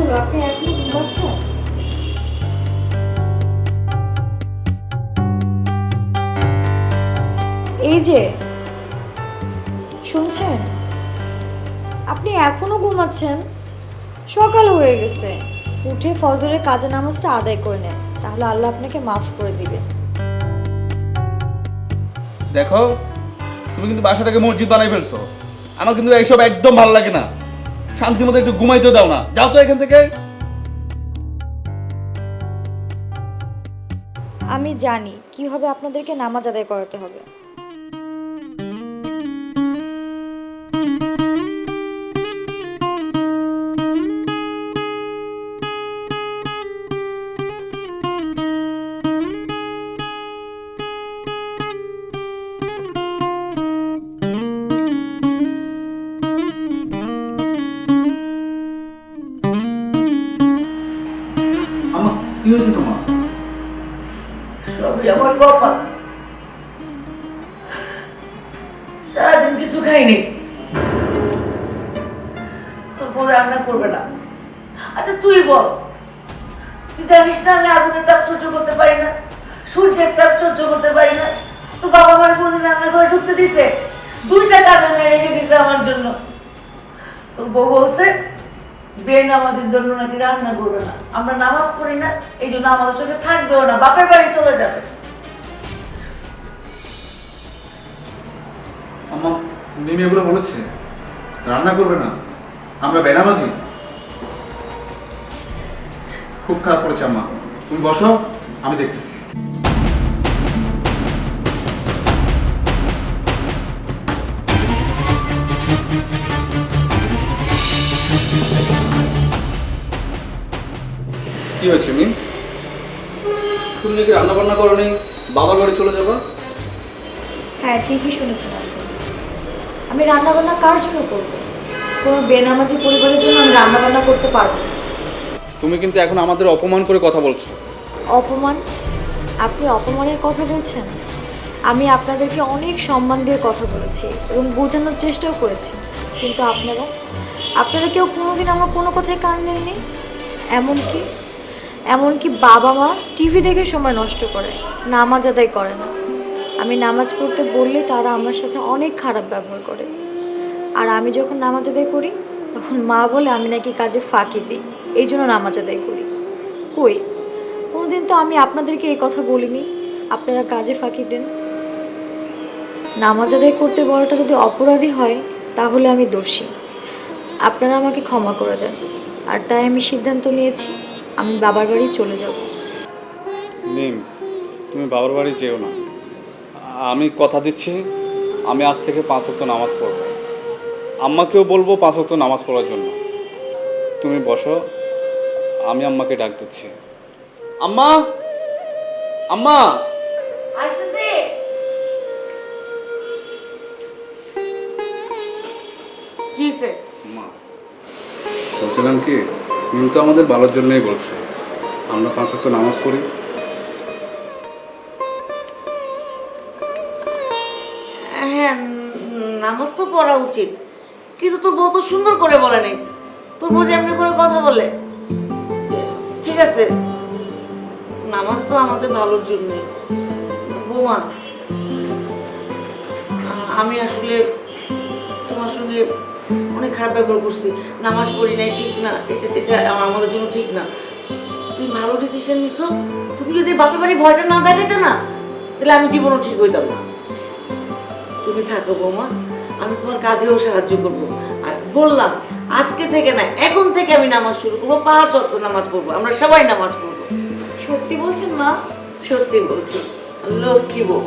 হলো আপনি এখনও ঘুমাচ্ছেন এই যে, শুনছেন? আপনি এখনও ঘুমাচ্ছেন? সকাল হয়ে গেছে। উঠে ফজরের কাজে নামাজটা আদায় করে নেন, তাহলে আল্লাহ আপনাকে মাফ করে দিবে। দেখো, তুমি কিন্তু বাসাটাকে মসজিদ বানাই ফেলছো। আমার কিন্তু এইসব একদম ভালো লাগে না। শান্তি মতো একটু ঘুমাইতে দাও না। যাও তো এখান থেকে। আমি জানি কীভাবে আপনাদেরকে নামাজ আদায় করাতে হবে। কি হয়েছে তোমার সবই আমার কপাল সারাদিন কিছু খাইনি। তোর রান্না করবে না। আচ্ছা তুই বল। তুই জানিস না আমি আগুনের তাপ সহ্য করতে পারি না, সূর্যের তাপ সহ্য করতে পারি না। তো বাবা আমার কোনোদিন রান্না করে ঢুকতে দিছে? দুইটা কাজে মেয়ে রেখে দিছে আমার জন্য। তোর বউ বলছে জন্য নাকি রান্না করবে না। আমরা নামাজ পড়ি না এই জন্য আমাদের সঙ্গে থাকবেও না, বাপের বাড়ি চলে যাবে। আমার মিমি এগুলো বলেছে, রান্না করবে না। আমরা বেনামাজি। খুব খারাপ করেছে আম্মা। তুমি বসো, আমি দেখতেছি। কি হয়েছে মিম? তুমি নাকি রান্না বান্না করো নি বাবার বাড়ি চলে যাবা? হ্যাঁ ঠিকই শুনেছেন আপনি। আমি রান্নাবান্না কার জন্য করব? কোনো বেনামাজি পরিবারের জন্য আমি রান্নাবান্না করতে পারব না। তুমি কিন্তু এখন আমাদের অপমান করে কথা বলছো। অপমান? আপনি অপমানের কথা বলছেন? আমি আপনাদেরকে অনেক সম্মান দিয়ে কথা বলেছি এবং বোঝানোর চেষ্টাও করেছি। কিন্তু আপনারা? আপনারা কেউ কোনোদিন আমার কোনো কথায় কান নেননি এমনকি এমনকি বাবা মা টিভি দেখে সময় নষ্ট করে, নামাজ আদায় করে না। আমি নামাজ পড়তে বললে তারা আমার সাথে অনেক খারাপ ব্যবহার করে। আর আমি যখন নামাজ আদায় করি, তখন মা বলে আমি নাকি কাজে ফাঁকি দিই, এই জন্য নামাজ আদায় করি। কই? কোনোদিন তো আমি আপনাদেরকে এই কথা বলিনি। আপনারা কাজে ফাঁকি দেন। নামাজ আদায় করতে বলাটা যদি অপরাধী হয়, তাহলে আমি দোষী। আপনারা আমাকে ক্ষমা করে দেন। আর তাই আমি সিদ্ধান্ত নিয়েছি। আমি বাবার বাড়ি চলে যাব। মিম তুমি বাবার বাড়ি যেও না। আমি কথা দিচ্ছি আমি আজ থেকে পাঁচ ওয়াক্ত নামাজ পড়ব। আম্মাকেও বলব পাঁচ ওয়াক্ত নামাজ পড়ার জন্য। তুমি বসো আমি আম্মাকে ডাক দিচ্ছি। আম্মা আম্মা! কি বলছিলাম কি? মিম তো আমাদের ভালোর জন্যই বলছে। আমরা পাঁচ ওয়াক্ত নামাজ পড়ি। হ্যাঁ নামাজ তো পড়া উচিত। কিন্তু তোর বউ তো সুন্দর করে বলে নাই। তোর বউ এমনি করে কথা বলে। ঠিক আছে। নামাজ তো আমাদের ভালোর জন্য বৌমা, আমি আসলে তোমার সঙ্গে অনেক খারাপ ব্যবহার করছি। নামাজ পড়ি নাই ঠিক না এটা এটা আমাদের জন্য ঠিক না। তুমি ভালো ডিসিশন নিছো তুমি যদি বাপের বাড়ি ভয়টা না দেখাইতে না তাহলে আমি জীবনও ঠিক হইতাম না। তুমি থাকো বৌমা আমি তোমার কাজেও সাহায্য করব। আর বললাম আজকে থেকে না এখন থেকে আমি নামাজ শুরু করব পাঁচ অক্ত নামাজ পড়ব আমরা সবাই নামাজ পড়ব। সত্যি বলছেন মা? সত্যি বলছি লক্ষ্মী বউ।